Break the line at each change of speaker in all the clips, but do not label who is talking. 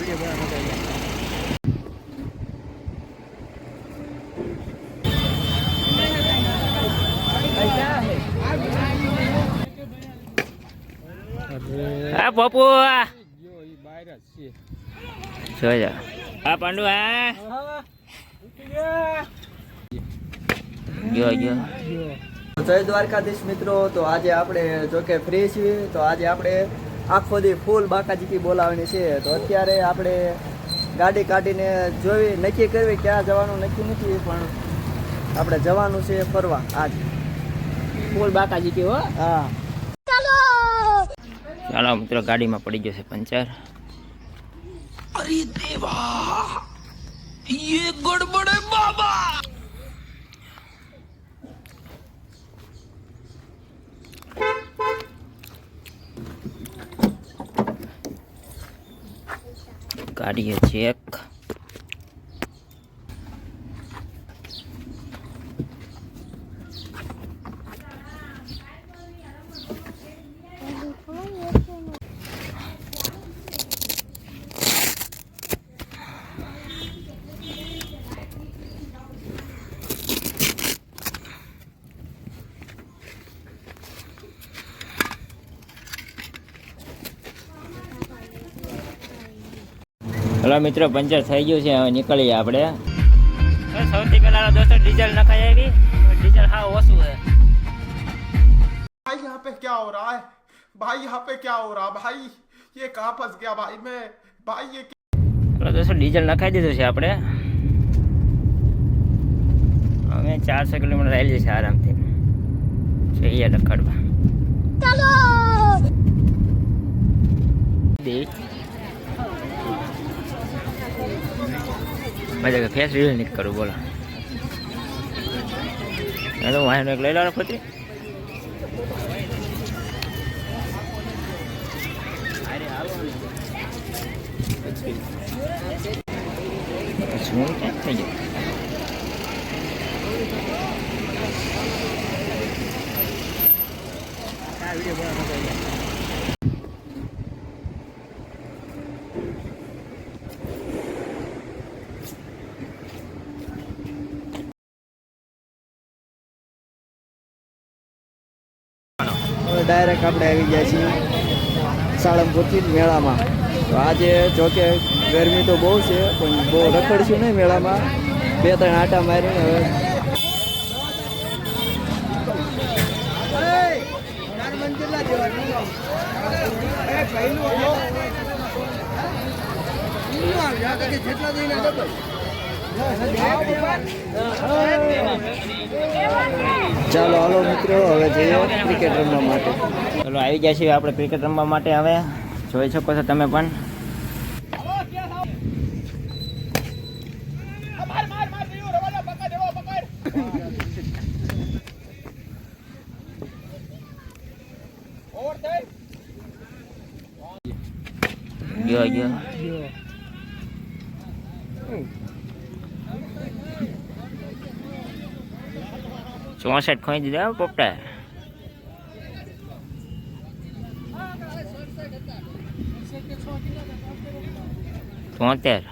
જોજો હા પાંડુ
દ્વારકાધીશ મિત્રો, તો આજે આપણે જો કે ફ્રી છીએ, તો આજે આપણે આખો દી ફૂલ બાકાજીકી બોલાવાની છે. તો અત્યારે આપણે ગાડી કાઢીને જોઈ નક્કી કરવી ક્યાં જવાનું નક્કી નથી પણ આપણે જવાનું છે ફરવા આજ.
ફૂલ બાકાજી કે હો?
હા.
ચાલો! મિત્રો ગાડીમાં પડી જશે પંચર. ગાડીએ ચેક હલો મિત્રો પંચર થઈ ગયું છે હવે નીકળીએ આપણે સૌથી પહેલા દોસ્તો ડીઝલ નખાઈ આવી ડીઝલ હા ઓછું છે
भाई यहाँ पे क्या हो रहा है भाई यहाँ पे क्या हो रहा है भाई ये कहाँ फंस गया भाई मैं भाई ये
હલો દોસ્તો ડીઝલ નખાઈ દીધું છે આપણે હવે ચારસો કિલોમીટર આવી જશે આરામથી જઈએ રખડવા દેખ મજા ફેસ રીલ નહીં કરું બોલો એ તો વાહન એક લઈ લો પત્રી શું ક્યાં થઈ ગયું
ડાયરેક્ટ આપણે આવી ગયા છીએ સાળંગપુરથી મેળામાં. તો આજે જોકે ગરમી તો બહુ છે, પણ બહુ રખડશું નહીં મેળામાં. બે, ત્રણ આટા મારીને હવે. ચાલો, હાલો મિત્રો, હવે જઈએ ક્રિકેટ રમવા માટે.
ચલો, આવી ગયા છીએ આપણે ક્રિકેટ રમવા માટે હવે. જોઈ શકો છો તમે પણ. ગયો જો ચોસઠ ખોઈ દીધા હો પોપટા તોતેર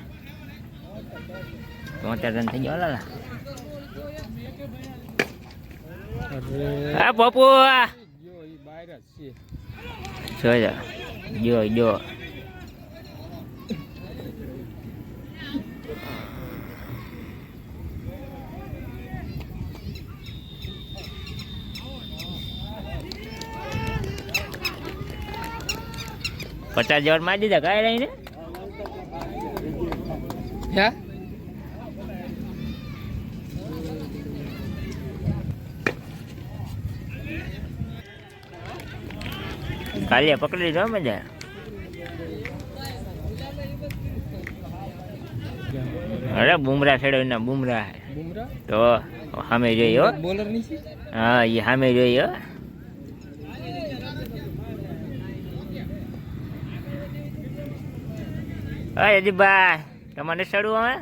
તોતેર રન થઈ ગયો લાલા હા પપ્પુ જોજો જો જો પચાસ જેવા મારી દીધા કાંઈ રહીને હા? કાલે પકડી લીધો મજા. અરે બુમરા છેડો ના બુમરા. તો સામે જોઈ હો. હા એ સામે જોઈ હો. હા યદીભાઈ તમારે ચડવું હવે?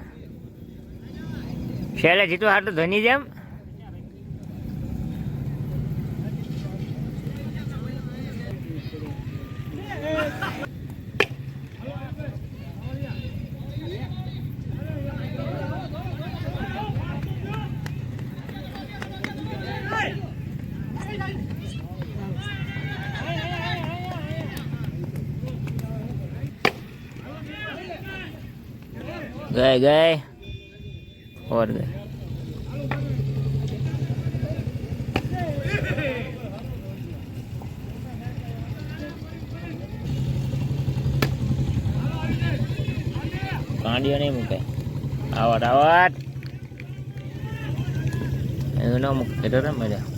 છેલ્લે જીતું હાટું ધોની જેમ. ગઈ गए और गए કાંડિયો નહીં મૂકે. Out out. એનું ન મૂકે મજા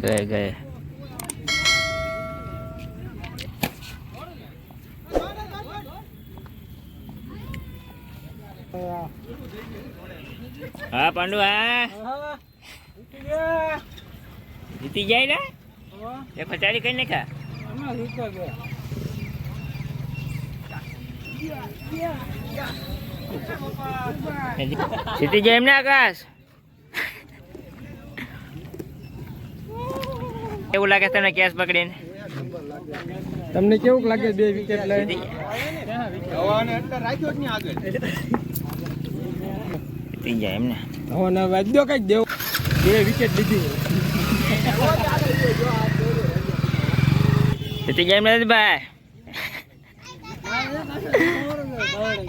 ગયે ગયે. હા પાંડુ હા. જીતી જાય ને? એ પચાડી કઈ નાખા. જીતી જેમ ને આકાશ. એવું લાગે તમને કેસ પકડીને?
તમને કેવું લાગે બે વિકેટ
લઈ જીતી જાય એમ ને.
હવે વાદ્યો કંઈક દેવ. બે વિકેટ લીધી.
જીતી જાય એમ નથી ભાઈ. Ai,